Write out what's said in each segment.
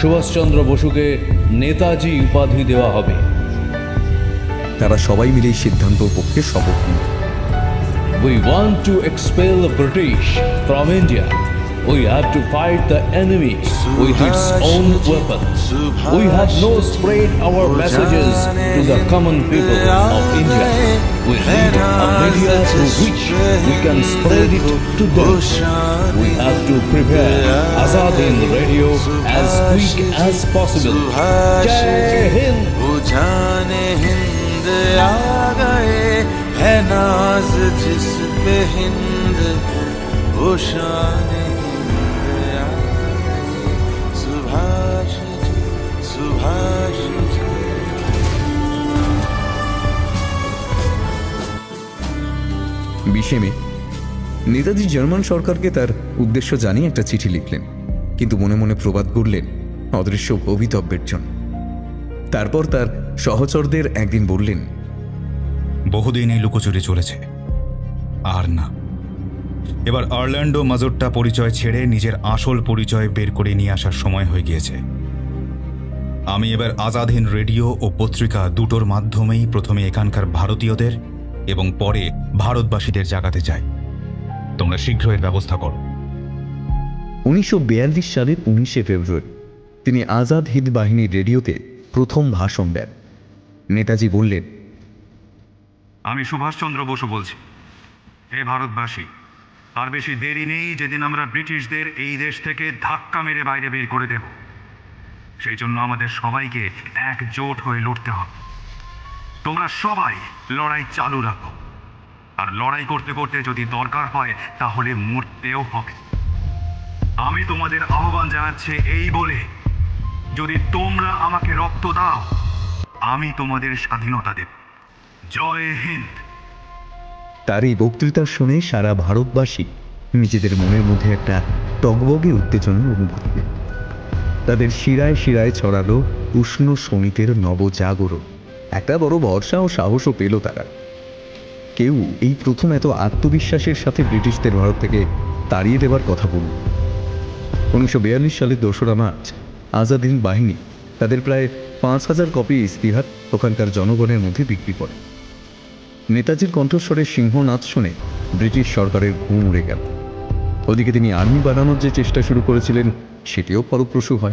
সুভাষচন্দ্র বসুকে নেতাজি উপাধি দেওয়া হবে তারা সবাই মিলে এই সিদ্ধান্তর পক্ষে শপথ নিল We want to expel the British from India. We have to fight the enemy with its own weapons. We have no spread our messages to the common people of India. We need a media through which we can spread it to them. we have to prepare Azadin Radio as quick as possible. Jai Hind! जाने हिंद आ गए है नाज जिस पे हिंद वो शान Bir şey mi? Netaji German সরকারকে তার উদ্দেশ্য জানিয়ে একটা চিঠি লিখলেন। কিন্তু মনে মনে প্রবাদ করলেন অদৃশ্য ভবিতব্যের জন্য। তারপর তার সহচরদের একদিন বললেন, বহুদিন এই লুকোচুরি চলেছে। আর না। এবার আর্ল্যান্ডো মাজোট্টা পরিচয় ছেড়ে নিজের আসল পরিচয় বের করে নিয়ে আসার সময় হয়ে গিয়েছে। আমি এবার আজাদহীন রেডিও ও পত্রিকা দুটোর মাধ্যমেই প্রথমে এখানকার ভারতীয়দের এবং পরে ভারতবাসীদের জাগাতে চাই। তোমরা শীঘ্র এর ব্যবস্থা করো। উনিশশো বিয়াল্লিশ সালের উনিশে ফেব্রুয়ারি তিনি আজাদ হিন্দ বাহিনীর রেডিওতে প্রথম ভাষণ দেন। নেতাজি বললেন আমি সুভাষচন্দ্র বসু বলছি। হে ভারতবাসী আর বেশি দেরি নেই যেদিন আমরা ব্রিটিশদের এই দেশ থেকে ধাক্কা মেরে বাইরে বের করে দেব। সেই জন্য আমাদের সবাইকে একজোট হয়ে লড়তে হবে। তোমরা সবাই লড়াই চালু রাখো। আর লড়াই করতে করতে যদি দরকার হয়, তাহলে মরতেও হবে। আমি তোমাদের আহ্বান জানাচ্ছি এই বলে, যদি তোমরা আমাকে রক্ত দাও, আমি তোমাদের স্বাধীনতা দেব। জয় হিন্দ। তার এই বক্তৃতা শুনে সারা ভারতবাসী নিজেদের মনের মধ্যে একটা টগবগে উত্তেজনার অনুভূতি। তাদের শিরায় শিরায় ছড়ালো উষ্ণ সমিতের নবজাগরণ। একটা বড় ভরসা ও সাহসও পেল তারা। কেউ এই প্রথম এত আত্মবিশ্বাসের সাথে ব্রিটিশদের ভারত থেকে তাড়িয়ে দেবার কথা বলল উনিশশো বিয়াল্লিশ সালের দোসরা মার্চ আজাদ হিন্দ বাহিনী তাদের প্রায় পাঁচ হাজার কপি ইস্তিহার ওখানকার জনগণের মধ্যে বিক্রি করে। নেতাজির কণ্ঠস্বরের সিংহনাথ শুনে ব্রিটিশ সরকারের ঘুম উড়ে গেল। ওদিকে তিনি আর্মি বানানোর যে চেষ্টা শুরু করেছিলেন, সেটিও ফলপ্রসূ হয়।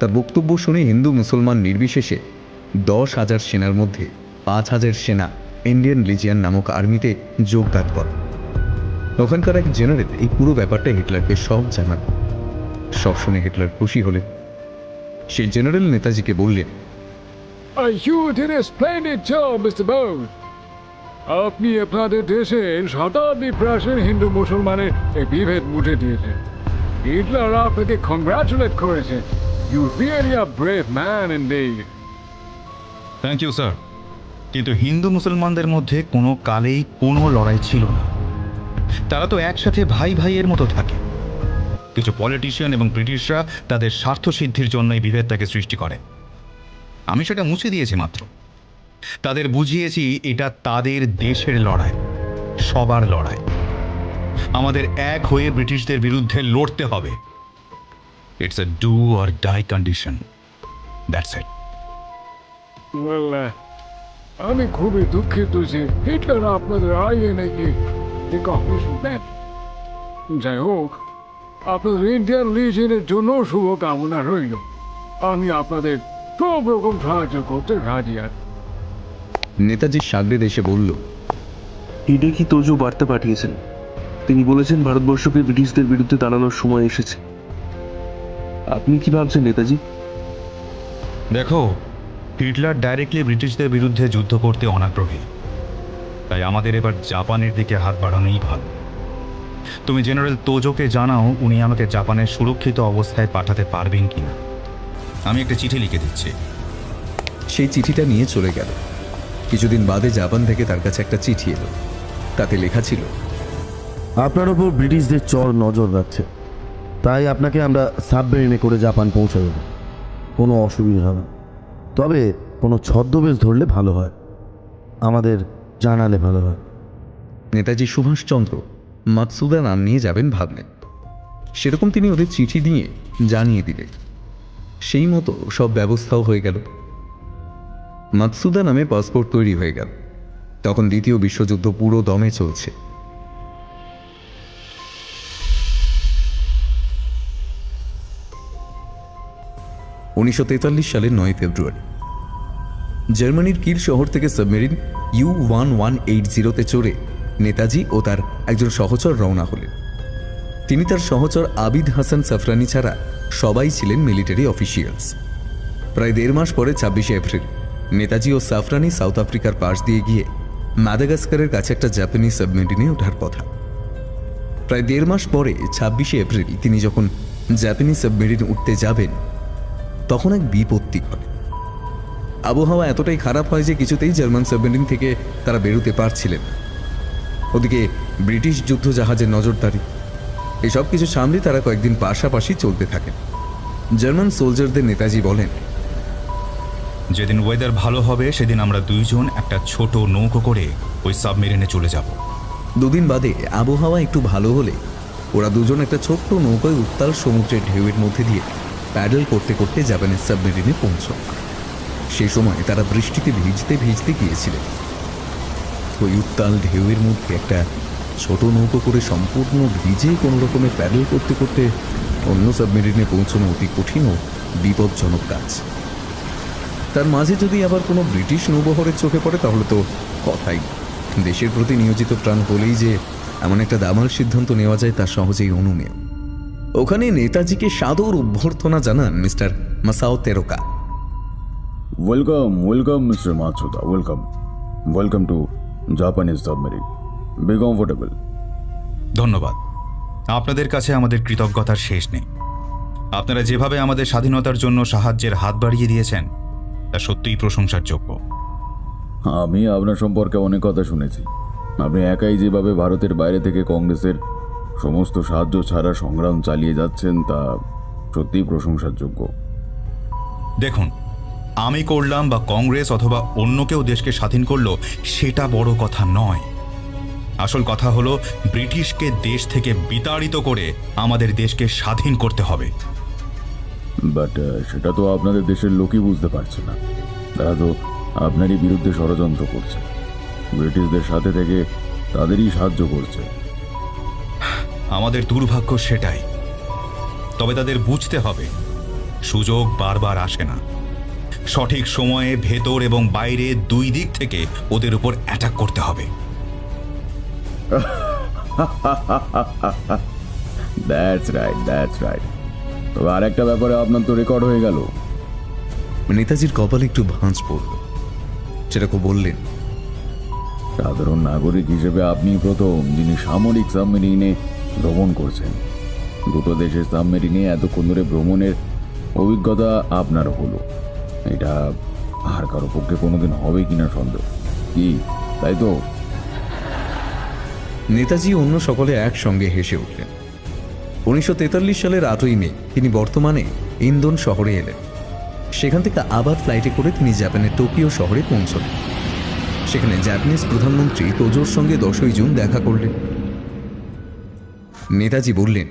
তার বক্তব্য শুনে হিন্দু মুসলমান নির্বিশেষে দশ হাজার সেনার মধ্যে পাঁচ হাজার সেনা ইন্ডিয়ান লিজিয়ান নামক আর্মিতে যোগদান করে। ওখানকার এক জেনারেল এই পুরো ব্যাপারটা হিটলারকে সব জানান সব শুনে হিটলার খুশি হলেন। সেই জেনারেল নেতাজিকে বললেন you did a splendid job, Mr. Bone. আপনি আপনাদের দেশের শতাব্দী প্রাচীন হিন্দু মুসলমানের এই বিভেদ মুঠে দিয়েছেন। হিটলার আপনাকে কংগ্রাচুলেট করেছে you really a brave man in thank you sir কিন্তু হিন্দু মুসলমানদের মধ্যে কোনো কালেই কোনো লড়াই ছিল না। তারা তো একসাথে ভাই ভাইয়ের মতো থাকে। কিছু পলিটিশিয়ান এবং ব্রিটিশরা তাদের স্বার্থ সিদ্ধির জন্য এই বিভেদটাকে সৃষ্টি করে। আমি সেটা মুছে দিয়েছি মাত্র। তাদের বুঝিয়েছি এটা তাদের দেশের লড়াই, সবার লড়াই। আমাদের এক হয়ে ব্রিটিশদের বিরুদ্ধে লড়তে হবে। It's a do or die condition that's it আমি খুবই দুঃখিত যে হিটলার আপনাদের আইনে নাকি যাই হোক আপনাদের ইন্ডিয়ান লিজনের জন্য শুভকামনা রইল। আমি আপনাদের সব রকম সাহায্য করতে রাজি আছি। নেতাজি সাগরে এসে বলল এটা কি তোজো বার্তা পাঠিয়েছেন? তিনি বলেছেন ভারতবর্ষকে ব্রিটিশদের বিরুদ্ধে দাঁড়ানোর সময় এসেছে। আপনি কি ভাবছেন নেতাজি? দেখো হিটলার ডাইরেক্টলি ব্রিটিশদের বিরুদ্ধে যুদ্ধ করতে অনাগ্রহী। তাই আমাদের এবার জাপানের দিকে হাত বাড়ানোই ভালো। তুমি জেনারেল তোজোকে জানাও উনি আমাকে জাপানের সুরক্ষিত অবস্থায় পাঠাতে পারবেন কি না আমি একটা চিঠি লিখে দিচ্ছি। সেই চিঠিটা নিয়ে চলে গেল। কিছুদিন বাদে জাপান থেকে তার কাছে একটা চিঠি এলো। তাতে লেখা ছিল আপনার ওপর ব্রিটিশদের চর নজর রাখছে। তাই আপনাকে আমরা সাবমেরিনে করে জাপান পৌঁছে দেব। কোনো অসুবিধা হবে না। তবে কোনো ছদ্মবেশ ধরলে ভালো হয়। আমাদের জানালে ভালো হয়। নেতাজি সুভাষচন্দ্র মাতসুদা নাম নিয়ে যাবেন ভাবলেন সেরকম তিনি ওদের চিঠি দিয়ে জানিয়ে দিলেন সেই মতো সব ব্যবস্থাও হয়ে গেল। মাতসুদা নামে পাসপোর্ট তৈরি হয়ে গেল। তখন দ্বিতীয় বিশ্বযুদ্ধ পুরো দমে চলছে। উনিশশো তেতাল্লিশ সালের নয় ফেব্রুয়ারি। জার্মানির কিল শহর থেকে submarine U one one eight জিরোতে চড়ে নেতাজি ও তার একজন সহচর রওনা হলেন। তিনি তার সহচর আবিদ হাসান সাফরানি ছাড়া সবাই ছিলেন মিলিটারি অফিসিয়ালস প্রায় দেড় মাস পরে ছাব্বিশে এপ্রিল, নেতাজি ও সাফরানি সাউথ আফ্রিকার পাশ দিয়ে গিয়ে মাদাগাস্কারের কাছে একটা জাপানি সাবমেরিনে ওঠার কথা। প্রায় দেড় মাস পরে ছাব্বিশে এপ্রিল তিনি যখন জাপানি সাবমেরিন উঠতে যাবেন তখন এক বিপত্তি ঘটে। আবহাওয়া এতটাই খারাপ হয় যে কিছুতেই জার্মান সাবমেরিন থেকে তারা বেরোতে পারছিলেন না। ওদিকে ব্রিটিশ যুদ্ধ জাহাজের নজরদারি এসব কিছু সামলে তারা কয়েকদিন পাশাপাশি চলতে থাকেন। জার্মান সোলজারদের নেতাজি বলেন যেদিন ওয়েদার ভালো হবে সেদিন আমরা দুইজন একটা ছোট নৌকো করে ওই সাবমেরিনে চলে যাব। দুদিন বাদে আবহাওয়া একটু ভালো হলে ওরা দুজন একটা ছোট্ট নৌকায় উত্তাল সমুদ্রের ঢেউয়ের মধ্যে দিয়ে প্যাডেল করতে করতে জাপানের সাবমেরিনে পৌঁছন সে সময় তারা বৃষ্টিতে ভিজতে ভিজতে গিয়েছিলেন। ওই উত্তাল ঢেউয়ের মধ্যে একটা ছোট নৌকো করে সম্পূর্ণ ভিজে কোনো রকমের প্যাডেল করতে করতে অন্য সাবমেরিনে পৌঁছানো অতি কঠিন ও বিপজ্জনক কাজ। তার মাঝে যদি আবার কোনো ব্রিটিশ নৌবহরের চোখে পড়ে, তাহলে তো কথাই। দেশের প্রতি নিয়োজিত প্রাণ হলেই যে এমন একটা দামাল সিদ্ধান্ত নেওয়া যায় তা সহজেই অনুমেয়। ওখানে নেতাজিকে সাদর অভ্যর্থনা জানান mister Masao Teraoka Welcome, welcome, Mr. Matsuda. Welcome. Welcome to Japanese submarine. Be comfortable. ধন্যবাদ আপনাদের কাছে আমাদের কৃতজ্ঞতার শেষ নেই আপনারা যেভাবে আমাদের স্বাধীনতার জন্য সাহায্যের হাত বাড়িয়ে দিয়েছেন তা সত্যিই প্রশংসার যোগ্য আমি আপনার সম্পর্কে অনেক কথা শুনেছি আপনি একাই যেভাবে ভারতের বাইরে থেকে কংগ্রেসের সমস্ত সাহায্য ছাড়া সংগ্রাম চালিয়ে যাচ্ছেন তা সত্যিই প্রশংসার যোগ্য দেখুন আমি করলাম বা কংগ্রেস অথবা অন্য কেউ দেশকে স্বাধীন করল সেটা বড় কথা নয়। আসল কথা হলো ব্রিটিশকে দেশ থেকে বিতাড়িত করে আমাদের দেশকে স্বাধীন করতে হবে। বাট সেটা তো আপনাদের দেশের লোকই বুঝতে পারছে না। তারা তো আপনারই বিরুদ্ধে ষড়যন্ত্র করছে। ব্রিটিশদের সাথে থেকে তাদেরই সাহায্য করছে। আমাদের দুর্ভাগ্য সেটাই। তবে তাদের বুঝতে হবে সুযোগ বারবার আসে না। সঠিক সময়ে ভেতর এবং বাইরে দুই দিক থেকে ওদের উপর অ্যাটাক করতে হবে। দ্যাটস রাইট দ্যাটস রাইট তবে আরেকটা ব্যাপারে আপনার তো রেকর্ড হয়ে গেল। নেতাজির কপালে একটু ভাঁজ পড়ল। সেরকম বললেন। সাধারণ নাগরিক হিসেবে আপনি প্রথম যিনি সামরিক সাবমেরিনে ভ্রমণ করছেন। দুটো দেশের সাবমেরিনে এতক্ষণ ধরে ভ্রমণের অভিজ্ঞতা আপনার হলো। এটা আর কারও পক্ষে কোনোদিন হবে কিনা সন্দেহ। কি? তাই তো? নেতাজি অন্য সকলে একসঙ্গে হেসে উঠলেন। উনিশশো তেতাল্লিশ সালের আটই মে তিনি বর্তমানে ইন্দোন শহরে এলেন। সেখান থেকে আবার ফ্লাইটে করে তিনি জাপানের টোকিও শহরে পৌঁছলেন। সেখানে জাপানিজ প্রধানমন্ত্রী তোজোর সঙ্গে দশই জুন দেখা করলেন। নেতাজি বললেন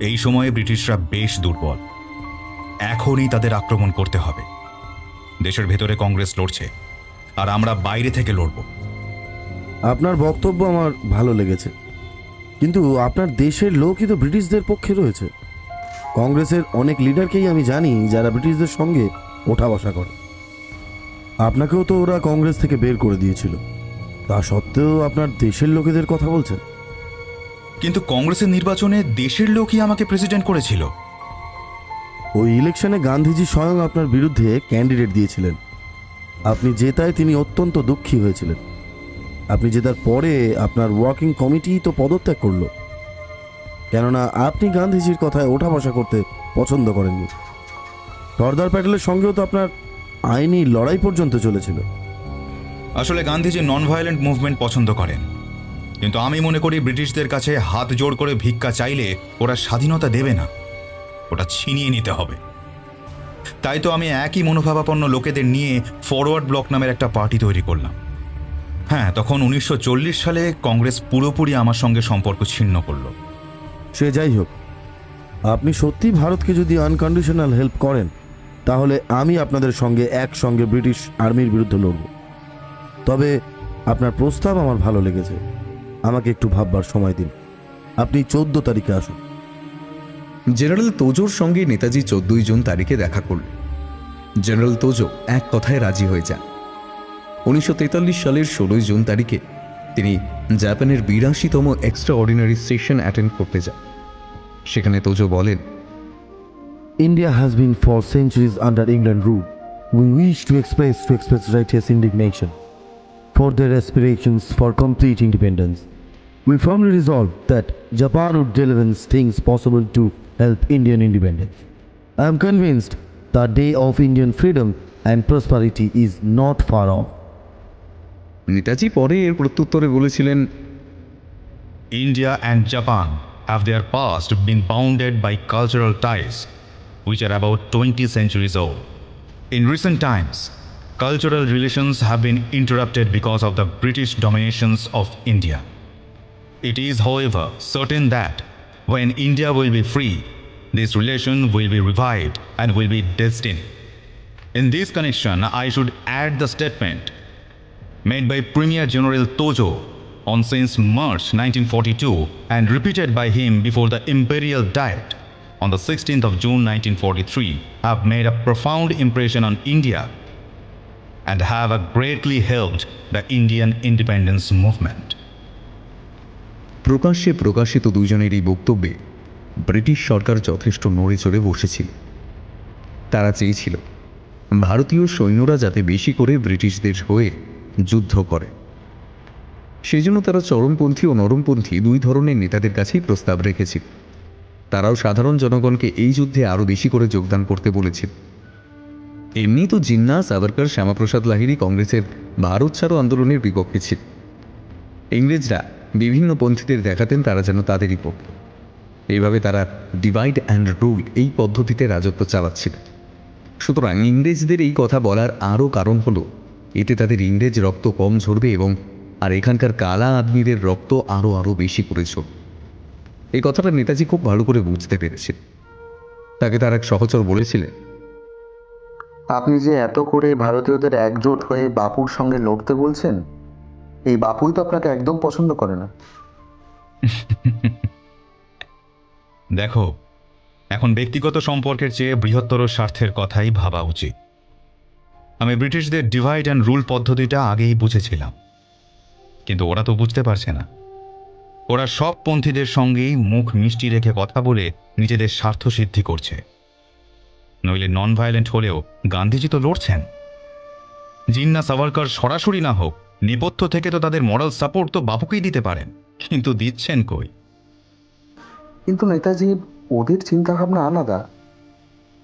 এই সময়ে ব্রিটিশরা বেশ দুর্বল। এখনই তাদের আক্রমণ করতে হবে। দেশের ভেতরে কংগ্রেস লড়ছে আর আমরা বাইরে থেকে লড়ব। আপনার বক্তব্য আমার ভালো লেগেছে। কিন্তু আপনার দেশের লোকই তো ব্রিটিশদের পক্ষে রয়েছে। কংগ্রেসের অনেক লিডারকেই আমি জানি যারা ব্রিটিশদের সঙ্গে ওঠা বসা করে। আপনাকেও তো ওরা কংগ্রেস থেকে বের করে দিয়েছিল। তা সত্ত্বেও আপনার দেশের লোকেদের কথা বলছেন? কিন্তু কংগ্রেসের নির্বাচনে দেশের লোকই আমাকে প্রেসিডেন্ট করেছিল। ওই ইলেকশনে গান্ধীজি স্বয়ং আপনার বিরুদ্ধে ক্যান্ডিডেট দিয়েছিলেন। আপনি জেতায় তিনি অত্যন্ত দুঃখী হয়েছিলেন। আপনি জেতার পরে আপনার ওয়ার্কিং কমিটি তো পদত্যাগ করল। কেননা আপনি গান্ধীজির কথায় ওঠা বসা করতে পছন্দ করেননি। সর্দার প্যাটেলের সঙ্গেও তো আপনার আইনি লড়াই পর্যন্ত চলেছিল। আসলে গান্ধীজি নন ভায়োলেন্ট মুভমেন্ট পছন্দ করেন। কিন্তু আমি মনে করি ব্রিটিশদের কাছে হাত জোড় করে ভিক্ষা চাইলে ওরা স্বাধীনতা দেবে না। ওটা ছিনিয়ে নিতে হবে। তাই তো আমি একই মনোভাবাপন্ন লোকেদের নিয়ে ফরওয়ার্ড ব্লক নামের একটা পার্টি তৈরি করলাম। হ্যাঁ তখন উনিশশো চল্লিশ সালে কংগ্রেস পুরোপুরি আমার সঙ্গে সম্পর্ক ছিন্ন করল। সে যাই হোক, আপনি সত্যি ভারতকে যদি আনকন্ডিশনাল হেল্প করেন, তাহলে আমি আপনাদের সঙ্গে একসঙ্গে ব্রিটিশ আর্মির বিরুদ্ধে লড়ব। তবে আপনার প্রস্তাব আমার ভালো লেগেছে। আমাকে একটু ভাববার সময় দিন। আপনি চোদ্দ তারিখে আসুন। জেনারেল তোজোর সঙ্গে নেতাজি চোদ্দই জুন তারিখে দেখা করলেন জেনারেল তোজো এক কথায় রাজি হয়ে যান। উনিশশো তেতাল্লিশ সালের ষোলোই জুন তারিখে তিনি জাপানের বিরাশিতম এক্সট্রা অর্ডিনারি সেশন অ্যাটেন্ড করতে যান। সেখানে তোজো বলেন India has been for centuries under England rule. We wish to express to express righteous indignation for their aspirations for complete independence. We firmly resolve that Japan would deliver things possible to help Indian independence. I am convinced the day of Indian freedom and prosperity is not far off. Netaji পরে এর প্রত্যুত্তরে বলেছিলেন India and Japan have their past been bounded by cultural ties which are about 20 centuries old. In recent times, cultural relations have been interrupted because of the British dominations of India. It is, however, certain that when India will be free, this relation will be revived and will be destined. In this connection, I should add the statement made by Premier General Tojo on since March 1942 and repeated by him before the Imperial Diet on the 16th of June 1943 have made a profound impression on India and have greatly helped the Indian independence movement. প্রকাশ্যে প্রকাশিত দুজনের এই বক্তব্যে British সরকার যথেষ্ট নড়ে চড়ে বসেছিল। তারা চেয়েছিল, ভারতীয় সৈন্যরা যাতে বেশি করে ব্রিটিশদের হয়ে যুদ্ধ করে। সেই জন্য তারা চরমপন্থী ও নরমপন্থী দুই ধরনের নেতাদের কাছেই প্রস্তাব রেখেছিল। তারাও সাধারণ জনগণকে এই যুদ্ধে আরও বেশি করে যোগদান করতে বলেছিল। এমনি তো জিন্না সাভারকর শ্যামাপ্রসাদ লাহিড়ী কংগ্রেসের ভারত ছাড়ো আন্দোলনের বিপক্ষে ছিল। ইংরেজরা বিভিন্ন পন্থীদের দেখাতেন তারা যেন তাদেরই পক্ষে। এইভাবে তারা ডিভাইড অ্যান্ড রুল এই পদ্ধতিতে রাজত্ব চালাচ্ছিল। সুতরাং ইংরেজদের এই কথা বলার আরও কারণ হলো, এতে তাদের ইংরেজ রক্ত কম ঝরবে এবং আর এখানকার কালা আদমিদের রক্ত আরও আরও বেশি করে ঝরবে। এই কথাটা নেতাজি খুব ভালো করে বুঝতে পেরেছিল তাকে তার এক সহচর বলেছিলেন, আপনি যে এত করে ভারতীয়দের একজোট হয়ে বাপুর সঙ্গে লড়তে বলছেন এই বাপুই তো আপনাকে একদম পছন্দ করে না। দেখো, এখন ব্যক্তিগত সম্পর্কের চেয়ে বৃহত্তর স্বার্থের কথাই ভাবা উচিত। আমি ব্রিটিশদের ডিভাইড অ্যান্ড রুল পদ্ধতিটা আগেই বুঝেছিলাম। কিন্তু ওরা তো বুঝতে পারছে না। ওরা সব পন্থীদের সঙ্গেই মুখ মিষ্টি রেখে কথা বলে নিজেদের স্বার্থ সিদ্ধি করছে। নইলে নন ভায়োলেন্ট হলেও গান্ধীজি তো লড়ছেন। জিন্না সাভারকর সরাসরি না হোক নেপথ্য থেকে তো তাদের মরাল সাপোর্ট তো বাবুকেই দিতে পারেন। কিন্তু দিচ্ছেন কই? কিন্তু নেতাজি ওদের চিন্তাভাবনা আলাদা।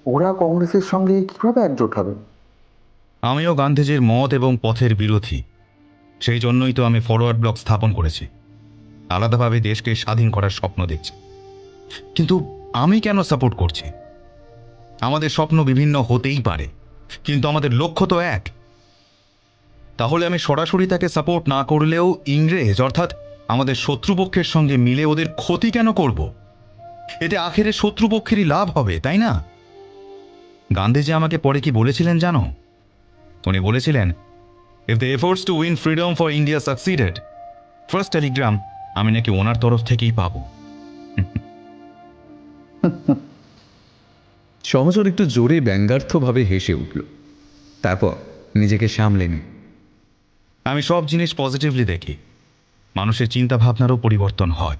ওরা কংগ্রেসের সঙ্গে কীভাবে একজোট হবে? আমিও গান্ধীজির মত এবং পথের বিরোধী। সেই জন্যই তো আমি ফরওয়ার্ড ব্লক স্থাপন করেছি। আলাদাভাবে দেশকে স্বাধীন করার স্বপ্ন দেখছি। কিন্তু আমি কেন সাপোর্ট করছি? আমাদের স্বপ্ন বিভিন্ন হতেই পারে। কিন্তু আমাদের লক্ষ্য তো এক। তাহলে আমি সরাসরি তাকে সাপোর্ট না করলেও ইংরেজ, অর্থাৎ আমাদের শত্রুপক্ষের সঙ্গে মিলে ওদের ক্ষতি কেন করব? এতে আখেরে শত্রুপক্ষেরই লাভ হবে, তাই না? গান্ধীজি আমাকে পরে কি বলেছিলেন জানো? উনি বলেছিলেন if the efforts to win freedom for India succeeded first telegram আমি নাকি ওনার তরফ থেকেই পাবো। সহচর একটু জোরে ব্যঙ্গার্থভাবে হেসে উঠল। তারপর নিজেকে সামলে নিল। আমি সব জিনিস পজিটিভলি দেখি। মানুষের চিন্তা ভাবনারও পরিবর্তন হয়।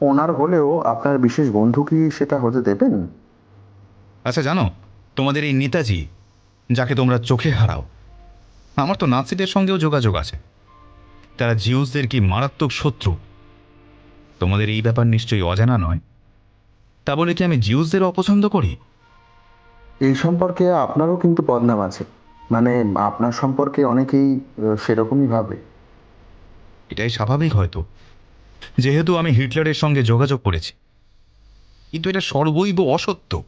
ওনার হলেও আপনার বিশেষ বন্ধু কি সেটা হতে দেবেন? আচ্ছা জানো তোমাদের এই নেতাজি যাকে তোমরা চোখে হারাও আমার তো নাসিদের সঙ্গেও যোগাযোগ আছে। তারা জিউসদের কি মারাত্মক শত্রু? তোমাদের এই ব্যাপার নিশ্চয়ই অজানা নয়। তা বলে কি আমি জিউসদের অপছন্দ করি? এই সম্পর্কে আপনারও কিন্তু বদনাম আছে। মানে আপনার সম্পর্কে অনেকেই সেরকমই ভাবে। এটাই স্বাভাবিক হয়তো। যেহেতু আমি হিটলারের সঙ্গে যোগাযোগ করেছি। কিন্তু এটা সর্বৈব অসত্য।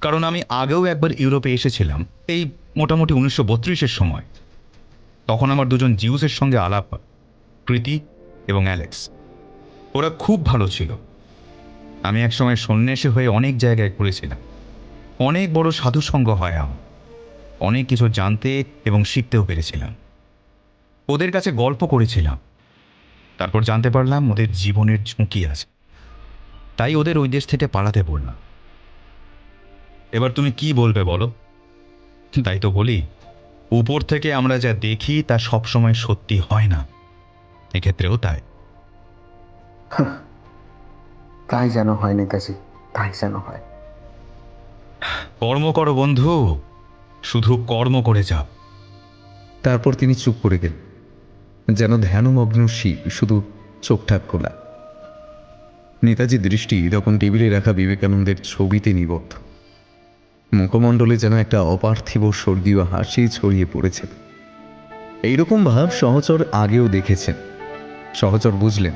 কারণ আমি আগেও একবার ইউরোপে এসেছিলাম এই মোটামুটি উনিশশো বত্রিশের সময়। তখন আমার দুজন জিউসের সঙ্গে আলাপ হয়, প্রীতি এবং অ্যালেক্স। ওরা খুব ভালো ছিল। আমি একসময় সন্ন্যাসী হয়ে অনেক জায়গায় ঘুরেছিলাম। অনেক বড় সাধুসঙ্গ হয় আমার। অনেক কিছু জানতে এবং শিখতেও পেরেছিলাম। ওদের কাছে গল্প করেছিলাম। তারপর জানতে পারলাম ওদের জীবনের ঝুঁকি আছে। তাই ওদের ওই দেশ থেকে পালাতে বললাম। এবার তুমি কি বলবে বলো? তাই তো বলি উপর থেকে আমরা যা দেখি তা সবসময় সত্যি হয় না। এক্ষেত্রেও তাই। তাই যেন হয় নেতাজি তাই যেন হয়। কর্ম করো বন্ধু। শুধু কর্ম করে যাও। তারপর তিনি চুপ করে গেলেন যেন ধ্যানমগ্ন শিব শুধু চোখঠাক খোলা নেতাজির দৃষ্টি তখন টেবিলে রাখা বিবেকানন্দের ছবিতে নিবদ্ধ। মুখমণ্ডলে যেন একটা অপার্থিব স্বর্গীয় হাসি ছড়িয়ে পড়েছে। এইরকম ভাব সহচর আগেও দেখেছেন। সহচর বুঝলেন,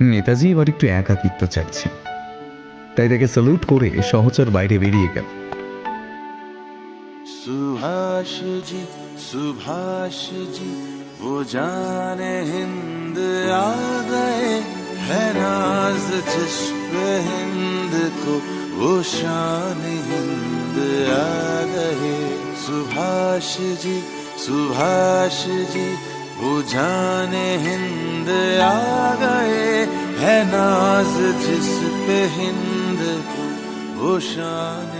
নেতাজি এবার একটু একাকিত্ব চাইছেন। তাই তাকে স্যালুট করে সহচর বাইরে বেরিয়ে গেল। सुभाष जी सुभाष जी वो जाने हिंद आ गए है नाज जिस पे हिंद को, वो शान हिंद आ गए। सुभाष जी सुभाष जी वो जाने हिंद आ गए है नाज जिस हिंद को, वो शान